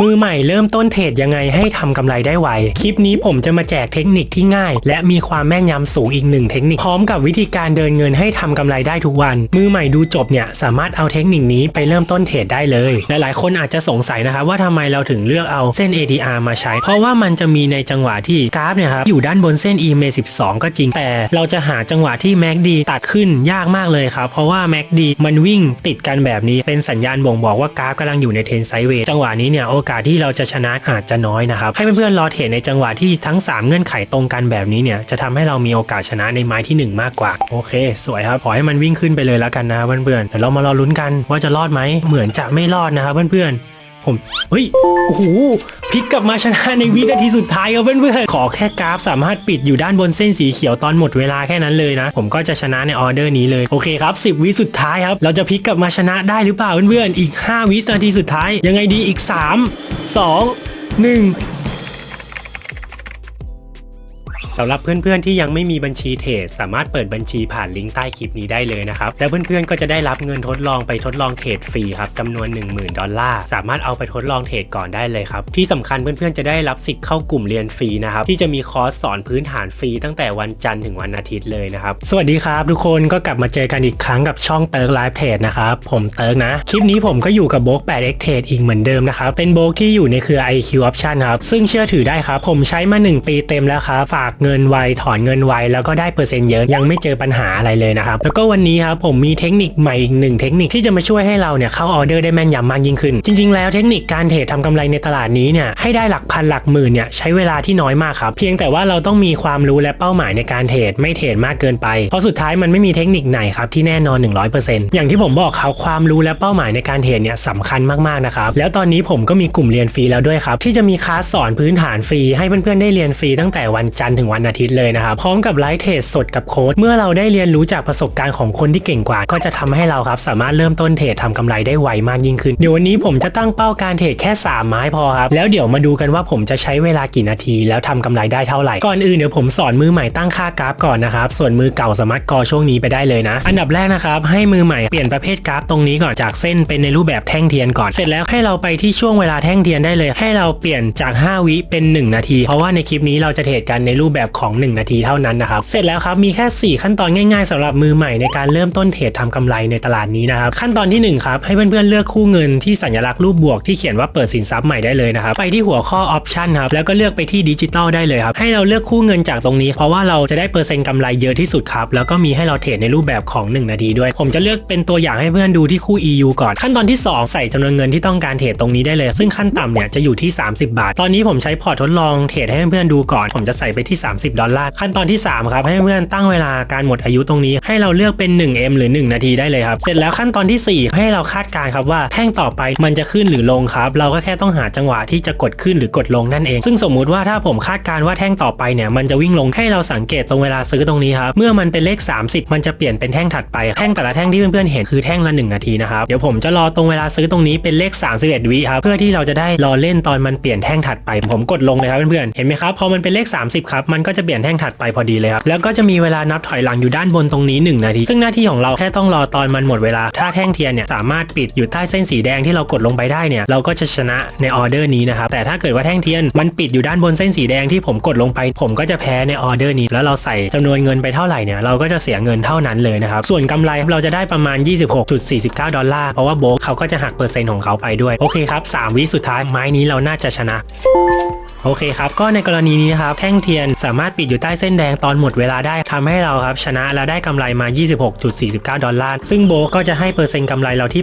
มือใหม่เริ่มต้นเทรดยังไงให้ทำกำไรได้ไว คลิปนี้ผมจะมาแจกเทคนิคที่ง่าย และมีความแม่นยำสูงอีกหนึ่งเทคนิค พร้อมกับวิธีการเดินเงินให้ทำกำไรได้ทุกวัน มือใหม่ดูจบเนี่ยสามารถเอาเทคนิคนี้ไปเริ่มต้นเทรดได้เลย หลายๆ คนอาจจะสงสัยนะครับว่าทำไมเราถึงเลือกเอาเส้น ADR มาใช้ เพราะว่ามันจะมีในจังหวะที่กราฟเนี่ยครับอยู่ด้านบนเส้น EMA 12 ก็จริง แต่เราจะหาจังหวะที่ MACD ตัดขึ้นยากมากเลยครับเพราะว่า MACD มันวิ่งติดกันแบบนี้เป็นสัญญาณบ่งบอกว่ากราฟกำลังอยู่ในเทรนไซด์เวย์จังหวะนี้เนี่ยโอกาสที่เราจะชนะอาจจะน้อยนะครับ ให้เพื่อนๆรอเทรดในจังหวะที่ทั้ง 3 เงื่อนไขตรงกันแบบนี้เนี่ยจะทำให้เรามีโอกาสชนะในไม้ทีหนึ่1 มากกว่า โอเค สวยครับขอให้มันวิ่งขึ้นไปเลยแล้วกันนะเพื่อนๆเดี๋ยวเรามารอลุ้นกันว่าจะรอดไหมเหมือนจะไม่รอดนะครับเพื่อนๆ ผมเฮ้ยโอ้โหพลิกกลับมาชนะในวินาทีสุดท้ายครับเพื่อนๆขอแค่กราฟสามารถปิดอยู่ด้านบนเส้นสีเขียวตอนหมดเวลาแค่นั้นเลยนะ ผมก็จะชนะในออเดอร์นี้เลยโอเคครับ10 วิสุดท้ายครับ เราจะพลิกกลับมาชนะได้หรือเปล่าเพื่อนๆอีก 5 วินาทีสุดท้าย ยังไงดีอีก 3 2 1 สำหรับเพื่อนๆที่ยังไม่มีบัญชีเทรดสามารถเปิดบัญชีผ่านลิงก์ใต้คลิปนี้ได้เลยนะครับ แล้วเพื่อนๆก็จะได้รับเงินทดลองไปทดลองเทรดฟรีครับจำนวน 10,000 ดอลลาร์ สามารถเอาไปทดลองเทรดก่อนได้เลยครับ ที่สำคัญเพื่อนๆจะได้รับสิทธิ์เข้ากลุ่มเรียนฟรีนะครับ ที่จะมีคอร์สสอนพื้นฐานฟรีตั้งแต่วันจันทร์ถึงวันอาทิตย์เลยนะครับ สวัสดีครับทุกคนก็กลับมาเจอกันอีกครั้งกับช่องเติร์กไลฟ์เทรดนะครับ ผมเติร์กนะ คลิปนี้ผมก็อยู่กับโบก 8x Trade อีกเหมือนเดิมนะครับ เป็นโบกที่อยู่ในเครือ IQ Option ครับ ซึ่งเชื่อถือได้ครับ ผมใช้มา 1 ปีเต็มแล้วครับ ฝากเเงินไวถอนเงินไวแล้วก็ได้เปอร์เซ็นต์เยอะยังไม่เจอปัญหาอะไรเลยนะครับแล้วก็วันนี้ครับผมมีเทคนิคใหม่อีกหนึ่งเทคนิคที่จะมาช่วยให้เราเนี่ยเข้าออเดอร์ได้แม่นยำมากยิ่งขึ้น จริง ๆ แล้วเทคนิคการเทรดทำกำไรในตลาดนี้เนี่ยให้ได้หลักพันหลักหมื่นเนี่ยใช้เวลาที่น้อยมากครับเพียงแต่ว่าเราต้องมีความรู้และเป้าหมายในการเทรดไม่เทรดมากเกินไปเพราะสุดท้ายมันไม่มีเทคนิคไหนครับที่แน่นอน 100%อย่างที่ผมบอกครับความรู้และเป้าหมายในการเทรดเนี่ยสำคัญมากๆนะครับแล้วตอนนี้ผมก็มีกลุ่มเรียนฟรีแล้วด้วยครับที่จะมีคลาสสอนพื้นฐานฟรีให้เพื่อนๆได้เรียนฟรีตั้งแต่วันจันทร์ถึงวันอาทิตย์เลยนะครับพร้อมกับไลฟ์เทรดสดกับโค้ดเมื่อเราได้เรียนรู้จากประสบการณ์ของคนที่เก่งกว่า ก็จะทำให้เราครับสามารถเริ่มต้นเทรดทำกำไรได้ไวมากยิ่งขึ้นเดี๋ยววันนี้ผมจะตั้งเป้าการเทรดแค่ 3 ไม้พอครับแล้วเดี๋ยวมาดูกันว่าผมจะใช้เวลากี่นาที แล้วทำกำไรได้เท่าไหร่ก่อนอื่นเดี๋ยวผมสอนมือใหม่ตั้งค่ากราฟก่อนนะครับส่วนมือเก่าสามารถกอช่วงนี้ไปได้เลยนะ อันดับแรกนะครับให้มือใหม่เปลี่ยนประเภทกราฟตรงนี้ก่อนจากเส้นเป็นในรูปแบบแท่งเทียนก่อนเสร็จแล้วให้เราไปที่ช่วงเวลาแท่งเทียนได้เลย ให้เราเปลี่ยนจาก 5 วิเป็น 1 นาที เพราะว่าในคลิปนี้เราจะเทรดกันในรูปแบบของ 1 นาทีเท่านั้นนะครับ เสร็จแล้วครับ มีแค่ 4 ขั้นตอนง่ายๆสำหรับมือใหม่ในการเริ่มต้นเทรดทำกำไรในตลาดนี้นะครับ ขั้นตอนที่1ครับให้เพื่อนๆเลือกคู่เงินที่สัญลักษณ์รูปบวกที่เขียนว่าเปิดสินทรัพย์ใหม่ได้เลยนะครับ ไปที่หัวข้อออปชันครับแล้วก็เลือกไปที่ดิจิตอลได้เลยครับให้เราเลือกคู่เงินจากตรงนี้ เพราะว่าเราจะได้เปอร์เซ็นต์กำไรเยอะที่สุดครับแล้วก็มีให้เราเทรดในรูปแบบของ 1 นาทีด้วย ผมจะเลือกเป็นตัวอย่างให้เพื่อนดูที่คู่ EU ก่อน ขั้นตอนที่ 2 ใส่จำนวนเงินที่ต้องการเทรดตรงนี้ได้เลย ซึ่งขั้นต่ำเนี่ยจะอยู่ที่ 30 บาท ตอนนี้ผมใช้พอร์ตทดลองเทรดให้เพื่อนๆดูก่อน ผมจะใส่ไปที่30 ดอลลาร์ ขั้นตอนที่ 3 ครับ ให้เพื่อนตั้งเวลาการหมดอายุตรงนี้ ให้เราเลือกเป็น 1M หรือ 1 นาทีได้เลยครับ เสร็จแล้วขั้นตอนทีสี่ 4 ให้เราคาดการครับว่าแท่งต่อไปมันจะขึ้นหรือลงครับ เราก็แค่ต้องหาจังหวะที่จะกดขึ้นหรือกดลงนั่นเอง ซึ่งสมมุติว่าถ้าผมคาดการว่าแท่งต่อไปเนี่ยมันจะวิ่งลงให้เราสังเกตตรงเวลาซื้อตรงนี้ครับเมื่อมันเป็นเลข 30 มันจะเปลี่ยนเป็นแท่งถัดไปแท่งแต่ละแท่งที่เพื่อนๆเห็นคือแท่งละ 1 นาทีนะครับเดี๋ยวผมจะรอตรงเวลาซื้อตรงนี้เป็นเลข 31 วิครับเพื่อที่เราจะได้รอเล่นตอนมันเปลี่ยนแท่งถัดไป ผมกดลงเลยครับเพื่อนๆเห็นไหมครับพอมันเป็นเลข 30 ครับมันก็จะเปลี่ยนแท่งถัดไปพอดีเลยครับแล้วก็จะมีเวลานับถอยหลังอยู่ด้านบนตรงนี้ 1 นาที ซึ่งหน้าที่ของเราแค่ต้องรอตอนมันหมดเวลา ถ้าแท่งเทียนเนี่ยสามารถปิดอยู่ใต้เส้นสีแดงที่เรากดลงไปได้เนี่ยเราก็จะชนะในออเดอร์นี้นะครับแต่ถ้าเกิดว่าแท่งเทียนมันปิดอยู่ด้านบนเส้นสีแดงที่ผมกดลงไป ผมก็จะแพ้ในออเดอร์นี้ แล้วเราใส่จำนวนเงินไปเท่าไหร่เนี่ยเราก็จะเสียเงินเท่านั้นเลยนะครับส่วนกำไรเราจะได้ประมาณ 26.49 ดอลลาร์เพราะว่าโบรกเขาก็จะหักเปอร์เซ็นต์ของเขาไปด้วยโอเคครับ3วิสุดท้ายไม้นี้เราน่าจะชนะ โอเคครับ ก็ในกรณีนี้นะครับ แท่งเทียนสามารถปิดอยู่ใต้เส้นแดงตอนหมดเวลาได้ทำให้เราครับ ชนะและได้กำไรมา 26.49 ดอลลาร์ ซึ่งโบก็จะให้เปอร์เซ็นต์กำไรเราที่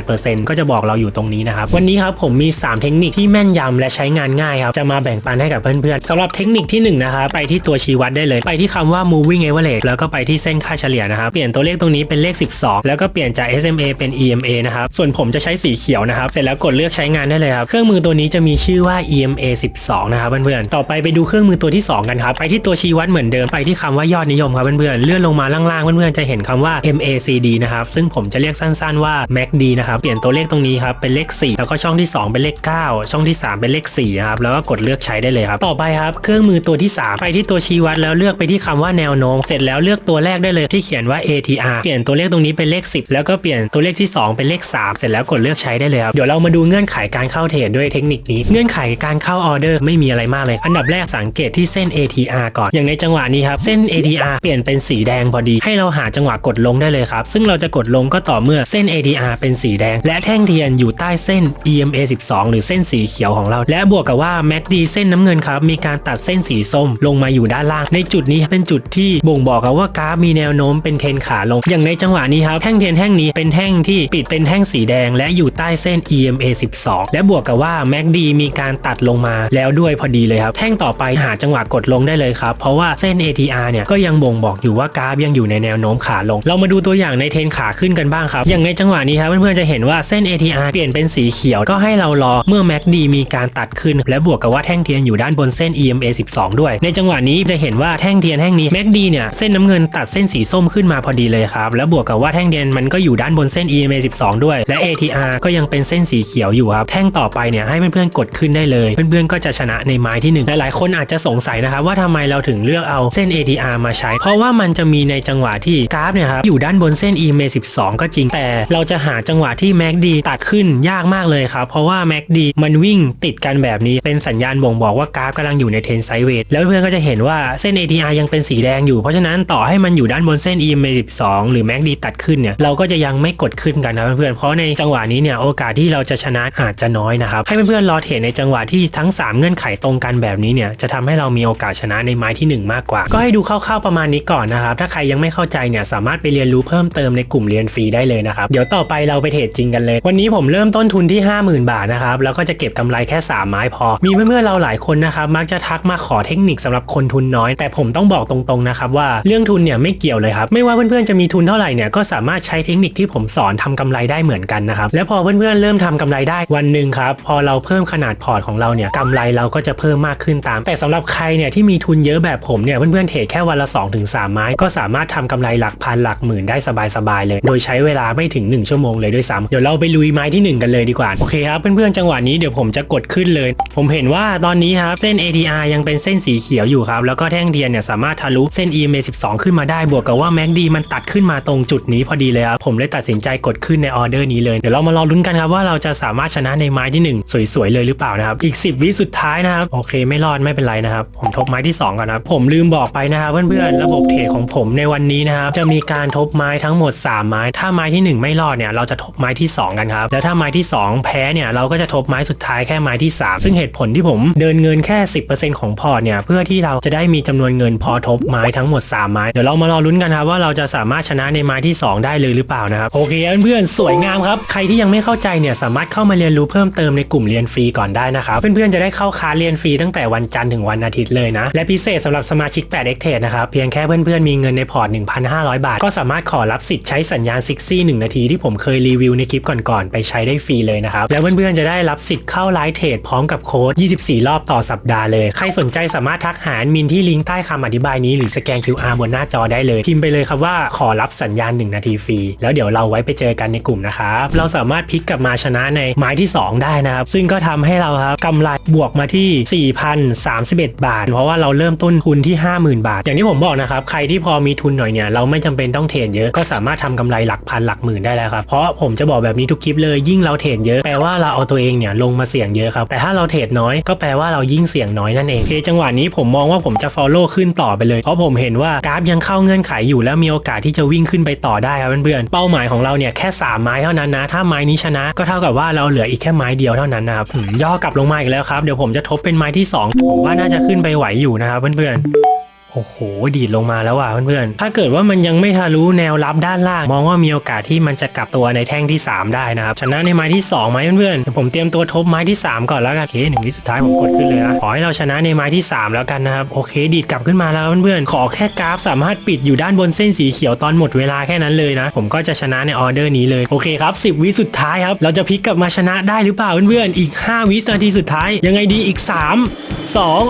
88%ก็จะบอกเราอยู่ตรงนี้นะครับ วันนี้ครับผมมี 3 เทคนิคที่แม่นยำและใช้งานง่ายครับ จะมาแบ่งปันให้กับเพื่อนๆสำหรับเทคนิคที่1นะครับไปที่ตัวชี้วัดได้เลย ไปที่คำว่า moving average แล้วก็ไปที่เส้นค่าเฉลี่ยนะครับ เปลี่ยนตัวเลขตรงนี้เป็นเลข 12 แล้วก็เปลี่ยนจาก SMA เป็น EMA นะครับส่วนผมจะใช้สีเขียวนะครับเสร็จแล้วกดเลือกใช้งานได้เลยครับเครื่องมือตัวนี้จะมีชื่อว่า EMA 12 2นะครับเพื่อนๆต่อไปไปดูเครื่องมือตัวที่ 2 กันครับไปที่ตัวชี้วัดเหมือนเดิมไปที่คำว่ายอดนิยมครับเพื่อนๆเลื่อนลงมาล่างๆเพื่อนๆจะเห็นคำว่า MACD นะครับซึ่งผมจะเรียกสั้นๆว่า MACD นะครับเปลี่ยนตัวเลขตรงนี้ครับเป็นเลข 4 แล้วก็ช่องที่ 2 เป็นเลข 9 ช่องที่ 3 เป็นเลข4นะครับแล้วก็กดเลือกใช้ได้เลยครับต่อไปครับเครื่องมือตัวที่ 3 ไปที่ตัวชี้วัดแล้วเลือกไปที่คำว่าแนวโน้มเสร็จแล้วเลือกตัวแรกได้เลยที่เขียนว่า ATR เปลี่ยนตัวเลขตรงนี้เป็นเลข 10 แล้วก็เปลี่ยนตัวเลขที่ 2 เป็นเลข 3 เสร็จแล้วกดเลือกใช้ได้เลยครับเดี๋ยวเรามาดูเงื่อนไขการเข้าเทรดด้วยเทคนิคนี้เงื่อนไขการเข้าออเดอร์ไม่มีอะไรมากเลย อันดับแรกสังเกตที่เส้น ATR ก่อน อย่างในจังหวะนี้ครับ เส้น ATR เปลี่ยนเป็นสีแดงพอดี ให้เราหาจังหวะกดลงได้เลยครับ ซึ่งเราจะกดลงก็ต่อเมื่อเส้น ATR เป็นสีแดง และแท่งเทียนอยู่ใต้เส้น EMA 12 หรือเส้นสีเขียวของเรา และบวกกับว่า MACD เส้นน้ำเงินครับ มีการตัดเส้นสีส้มลงมาอยู่ด้านล่าง ในจุดนี้เป็นจุดที่บ่งบอกครับว่ากราฟมีแนวโน้มเป็นเทรนขาลง อย่างในจังหวะนี้ครับ แท่งเทียนแท่งนี้เป็นแท่งที่ปิดเป็นแท่งสีแดง และอยู่ใต้เส้น EMA 12 และบวกกับว่า MACD มีการตัดลงมาแล้วด้วยพอดีเลยครับ แท่งต่อไปหาจังหวะกดลงได้เลยครับ เพราะว่าเส้น ATR เนี่ยก็ยังบ่งบอกอยู่ว่ากราฟยังอยู่ในแนวโน้มขาลง เรามาดูตัวอย่างในเทรนขาขึ้นกันบ้างครับ อย่างในจังหวะนี้ครับเพื่อนๆจะเห็นว่าเส้น ATR เปลี่ยนเป็นสีเขียว ก็ให้เรารอเมื่อ MACD มีการตัดขึ้น และบวกกับว่าแท่งเทียนอยู่ด้านบนเส้น EMA 12 ด้วย ในจังหวะนี้จะเห็นว่าแท่งเทียนแท่งนี้ MACD เนี่ยเส้นน้ำเงินตัดเส้นสีส้มขึ้นมาพอดีเลยครับ และบวกกับว่าแท่งเทียนมันก็อยู่ด้านบนเส้น EMA 12 ด้วย และ ATR ก็ยังเป็นเส้นสีเขียวอยู่ครับ แท่งต่อไปเนี่ยให้เพื่อนๆกดขึ้นได้เลย เพื่อนๆก็จะชนะในไม้ที่หนึ่งหลายๆ คนอาจจะสงสัยนะครับว่าทำไมเราถึงเลือกเอาเส้น ATR มาใช้ เพราะว่ามันจะมีในจังหวะที่กราฟเนี่ยครับอยู่ด้านบนเส้น EMA 12 ก็จริง แต่เราจะหาจังหวะที่ MACD ตัดขึ้นยากมากเลยครับเพราะว่า MACD มันวิ่งติดกันแบบนี้เป็นสัญญาณบ่งบอกว่ากราฟกำลังอยู่ในเทรนไซเวทแล้วเพื่อนก็จะเห็นว่าเส้น ATR ยังเป็นสีแดงอยู่เพราะฉะนั้นต่อให้มันอยู่ด้านบนเส้น EMA 12 หรือ MACD ตัดขึ้นเนี่ยเราก็จะยังไม่กดขึ้นกันนะเพื่อนเพราะในจังหวะนี้เนี่ยโอกาสที่เราจะชนะอาจจะน้อยนะครับให้เพื่อนๆรอเทรดในจังหวะที่ทั้ง 3 เงื่อนไขตรงกันแบบนี้เนี่ยจะทำให้เรามีโอกาสชนะในไม้ทีหนึ่1 มากกว่า ก็ให้ดูคร่าวๆประมาณนี้ก่อนนะครับ ถ้าใครยังไม่เข้าใจเนี่ยสามารถไปเรียนรู้เพิ่มเติมในกลุ่มเรียนฟรีได้เลยนะครับเดี๋ยวต่อไปเราไปเทรดจริงกันเลย วันนี้ผมเริ่มต้นทุนที่ 50,000 บาทนะครับแล้วก็จะเก็บกำไรแค่ 3 ไม้พอ มีเพื่อนๆเราหลายคนนะครับมักจะทักมาขอเทคนิคสำหรับคนทุนน้อย แต่ผมต้องบอกตรงๆนะครับว่าเรื่องทุนเนี่ยไม่เกี่ยวเลยครับไม่ว่าเพื่อนๆจะมีทุนเท่าไหร่เนี่ยก็สามารถใช้เทคนิคที่ผมสอนทำกำไรได้เหมือนกันนะครับและพอเพื่อนๆเริ่มทำกำไรได้วันหนึ่งครับพอเราเพิ่มขนาดพอร์ตของเราเนี่ยกำไรเราราก็จะเพิ่มมากขึ้นตาม แต่สำหรับใครเนี่ยที่มีทุนเยอะแบบผมเนี่ยเพื่อนๆเทรดแค่วันละ 2-3 ไม้ ก็สามารถทำกำไรหลักพันหลักหมื่นได้สบายๆเลย โดยใช้เวลาไม่ถึง 1 ชั่วโมงเลยด้วยซ้ำเดี๋ยวเราไปลุยไม้ที่ 1 กันเลยดีกว่า โอเคครับ เพื่อนๆจังหวะนี้เดี๋ยวผมจะกดขึ้นเลย ผมเห็นว่าตอนนี้ครับเส้น ATR ยังเป็นเส้นสีเขียวอยู่ครับแล้วก็แท่งเทียนเนี่ยสามารถทะลุเส้น EMA 12 ขึ้นมาได้บวกกับว่า MACD มันตัดขึ้นมาตรงจุดนี้พอดีเลยครับผมเลยตัดสินใจกดขึ้นในออเดอร์นี้เลยเดี๋ยวเรามารอลุ้นกันครับว่าเราจะสามารถชนะในไม้ที่ 1 สวยๆเลยหรือเปล่านะครับอีก 10 วิสุดท้ายนะครับ โอเค ไม่รอดไม่เป็นไรนะครับ ผมทบไม้ที่ 2ก่อนนะครับ ผมลืมบอกไปนะครับเพื่อนๆ ระบบเทรดของผมในวันนี้นะครับ จะมีการทบไม้ทั้งหมด 3 ไม้ ถ้าไม้ที่ 1 ไม่รอดเนี่ย เราจะทบไม้ที่ 2 กันครับ แล้วถ้าไม้ที่ 2 แพ้เนี่ย เราก็จะทบไม้สุดท้ายแค่ไม้ที่ 3 ซึ่งเหตุผลที่ผมเดินเงินแค่ 10%ของพอร์ตเนี่ย เพื่อที่เราจะได้มีจำนวนเงินพอทบไม้ทั้งหมด 3 ไม้ เดี๋ยวเรามารอลุ้นกันครับว่าเราจะสามารถชนะในไม้ที่ 2 ได้เลยหรือเปล่านะครับ โอเคเพื่อนๆ สวยงามครับ ใครที่ยังไม่เข้าใจเนี่ย สามารถเข้ามาเรียนรู้เพิ่มเติมในกลุ่มเรียนฟรีก่อนได้นะครับ เพื่อนๆ จะได้เข้าคลาเรียนฟรีตั้งแต่วันจันทร์ถึงวันอาทิตย์เลยนะ และพิเศษสำหรับสมาชิก8 x t r a d e นะครับ เพียงแค่เพื่อนๆ มีเงินในพอร์ต 1,500 บาท ก็สามารถขอรับสิทธิ์ใช้สัญญาณซิกซี่1นาทีที่ผมเคยรีวิวในคลิปก่อนๆ ไปใช้ได้ฟรีเลยนะครับ แล้วเพื่อนๆ จะได้รับสิทธิ์เข้าไลฟ์เทรดพร้อมกับโค้ด 24 รอบต่อสัปดาห์เลย ใครสนใจสามารถทักหาแอดมินที่ลิงก์ใต้คำอธิบายนี้หรือสแกน QR บนหน้าจอได้เลยพิมพ์ไปเลยครับว่าขอรับสัญญาณ 1 นาทีฟรีแล้วเดี๋ยวเราไว้ไปเจอกันในกลุ่มนะครับเราสามารถพลิกกลับมาชนะในไม้ที่ 2 ได้นะครับซึ่งก็ทำให้เราครับกำไรบวกมาที่ 4,031 บาท เพราะว่าเราเริ่มต้นทุนที่ 50,000 บาท อย่างที่ผมบอกนะครับ ใครที่พอมีทุนหน่อยเนี่ย เราไม่จำเป็นต้องเทรดเยอะ ก็สามารถทำกำไรหลักพันหลักหมื่นได้แล้วครับ เพราะผมจะบอกแบบนี้ทุกคลิปเลยยิ่งเราเทรดเยอะ แปลว่าเราเอาตัวเองเนี่ยลงมาเสี่ยงเยอะครับ แต่ถ้าเราเทรดน้อยก็แปลว่าเรายิ่งเสี่ยงน้อยนั่นเองโอเคจังหวะนี้ผมมองว่าผมจะ follow ขึ้นต่อไปเลย เพราะผมเห็นว่ากราฟยังเข้าเงื่อนไขอยู่แล้วมีโอกาสที่จะวิ่งขึ้นไปต่อได้ครับเพื่อนๆเป้าหมายของเราเนี่ยแค่ 3 ไม้เท่านั้นนะ ถ้าไม้นี้ชนะ ก็เท่ากับว่าเราเหลืออีกแค่ไม้เดียวเท่านั้นนะครับย่อกลับลงมาอีกแล้วครับเดี๋ยวผมจะทบเป็นไม้ที่สองผมว่าน่าจะขึ้นไปไหวอยู่นะครับเพื่อนๆ โอ้โห ดีดลงมาแล้วว่ะเพื่อนๆ ถ้าเกิดว่ามันยังไม่ทะลุแนวรับด้านล่าง มองว่ามีโอกาสที่มันจะกลับตัวในแท่งที่ 3 ได้นะครับ ชนะในไม้ที่2ไหมเพื่อนๆ ผมเตรียมตัวทบไม้ที่ 3 ก่อนแล้วกันโอเคหนึ่งที่สุดท้ายผมกดขึ้นเลยนะ ขอให้เราชนะในไม้ที่ 3 แล้วกันนะครับ โอเค ดีดกลับขึ้นมาแล้วเพื่อนๆ ขอแค่กราฟสามารถปิดอยู่ด้านบนเส้นสีเขียวตอนหมดเวลาแค่นั้นเลยนะ ผมก็จะชนะในออเดอร์นี้เลย โอเคครับ 10 วิสุดท้ายครับ เราจะพลิกกลับมาชนะได้หรือเปล่าเพื่อนๆ อีก 5 วินาทีสุดท้าย ยังไงดีอีก3สอง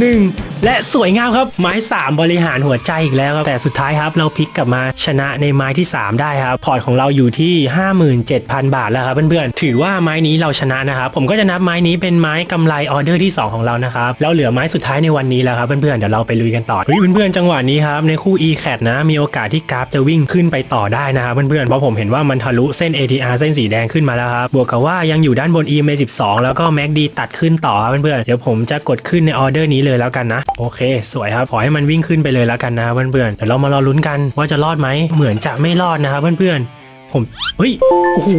หนึ่ง และสวยงามครับไม้ 3 บริหารหัวใจอีกแล้วครับแต่สุดท้ายครับ เราพลิกกลับมาชนะในไม้ที่ 3 ได้ครับ พอร์ตของเราอยู่ที่ 57,000 บาทแล้วครับเพื่อนๆถือว่าไม้นี้เราชนะนะครับผมก็จะนับไม้นี้เป็นไม้กำไรออเดอร์ที่ 2 ของเรานะครับแล้วเหลือไม้สุดท้ายในวันนี้แล้วครับเพื่อนๆเดี๋ยวเราไปลุยกันต่อเฮ้ยเพื่อนๆจังหวะนี้ครับในคู่ e c a t นะมีโอกาสที่กราฟจะวิ่งขึ้นไปต่อได้นะครับเพื่อนๆเพราะผมเห็นว่ามันทะลุเส้น ATR เส้นสีแดงขึ้นมาแล้วครับบวกกับว่ายังอยู่ด้านบน EMA 12แล้วก็ MACD ตัดขึ้นต่อครับเพื่อนๆเดี๋ยวผมจะกดขึ้นในออเดอร์นี้เลยแล้วกันนะโอเค สวยครับขอให้มันวิ่งขึ้นไปเลยแล้วกันนะเพื่อนๆเดี๋ยวเรามารอลุ้นกันว่าจะรอดไหมเหมือนจะไม่รอดนะครับเพื่อนๆ ผมเฮ้ยโอ้โห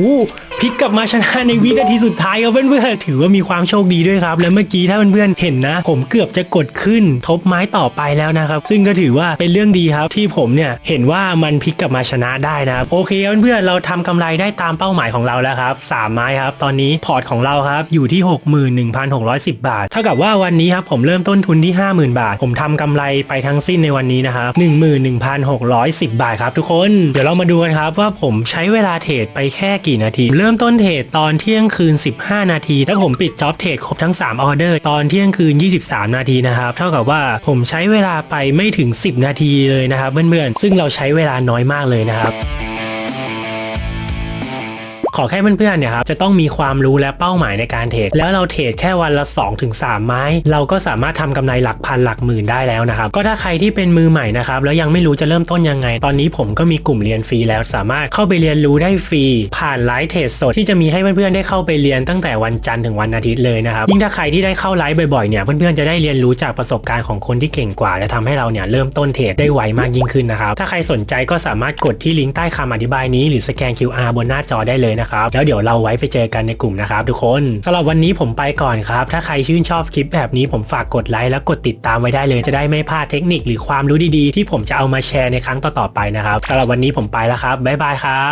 พลิกกลับมาชนะในวินาทีสุดท้ายครับเพื่อนๆถือว่ามีความโชคดีด้วยครับ และเมื่อกี้ถ้าเพื่อนๆเห็นนะ ผมเกือบจะกดขึ้นทบไม้ต่อไปแล้วนะครับ ซึ่งก็ถือว่าเป็นเรื่องดีครับที่ผมเนี่ยเห็นว่ามันพลิกกลับมาชนะได้นะครับโอเคเพื่อนๆเราทำกำไรได้ตามเป้าหมายของเราแล้วครับสามไม้ครับ ตอนนี้พอร์ตของเราครับอยู่ที่ 61,610 บาท เท่ากับว่าวันนี้ครับผมเริ่มต้นทุนที่ 50,000 บาท ผมทำกำไรไปทั้งสิ้นในวันนี้นะครับ11,610 บาทครับทุกคน เดี๋ยวเรามาดูกันครับว่าผมใช้เวลาเทรดไปแค่กี่นาที เริ่มต้นเทรดตอนเที่ยงคืน 15 นาทีแล้วผมปิดจ็อบเทรดครบทั้ง 3 ออเดอร์ตอนเที่ยงคืน 23 นาทีนะครับเท่ากับว่าผมใช้เวลาไปไม่ถึง 10 นาทีเลยนะครับเพื่อนๆซึ่งเราใช้เวลาน้อยมากเลยนะครับ ขอแค่เพื่อนๆเนี่ยครับจะต้องมีความรู้และเป้าหมายในการเทรดแล้วเราเทรดแค่วันละ 2-3 ไม้ เราก็สามารถทำกำไรหลักพันหลักหมื่นได้แล้วนะครับก็ถ้าใครที่เป็นมือใหม่นะครับแล้วยังไม่รู้จะเริ่มต้นยังไง ตอนนี้ผมก็มีกลุ่มเรียนฟรีแล้วสามารถเข้าไปเรียนรู้ได้ฟรีผ่านไลฟ์เทรดสดที่จะมีให้เพื่อนๆได้เข้าไปเรียนตั้งแต่วันจันทร์ถึงวันอาทิตย์เลยนะครับยิ่งถ้าใครที่ได้เข้าไลฟ์บ่อยๆเนี่ยเพื่อนๆจะได้เรียนรู้จากประสบการณ์ของคนที่เก่งกว่า และทำให้เราเนี่ยเริ่มต้นเทรดได้ไวมากยิ่งขึ้นนะครับถ้าใครสนใจก็สามารถกดที่ลิงก์ใต้คำอธิบายนี้หรือสแกน QR บนหน้าจอได้เลยนะครับแล้วเดี๋ยวเราไว้ไปเจอกันในกลุ่มนะครับทุกคนสำหรับวันนี้ผมไปก่อนครับ ถ้าใครชื่นชอบคลิปแบบนี้ผมฝากกดไลค์และกดติดตามไว้ได้เลย จะได้ไม่พลาดเทคนิคหรือความรู้ดีๆ ที่ผมจะเอามาแชร์ในครั้งต่อๆไปนะครับสำหรับวันนี้ผมไปแล้วครับบ๊ายบายครับ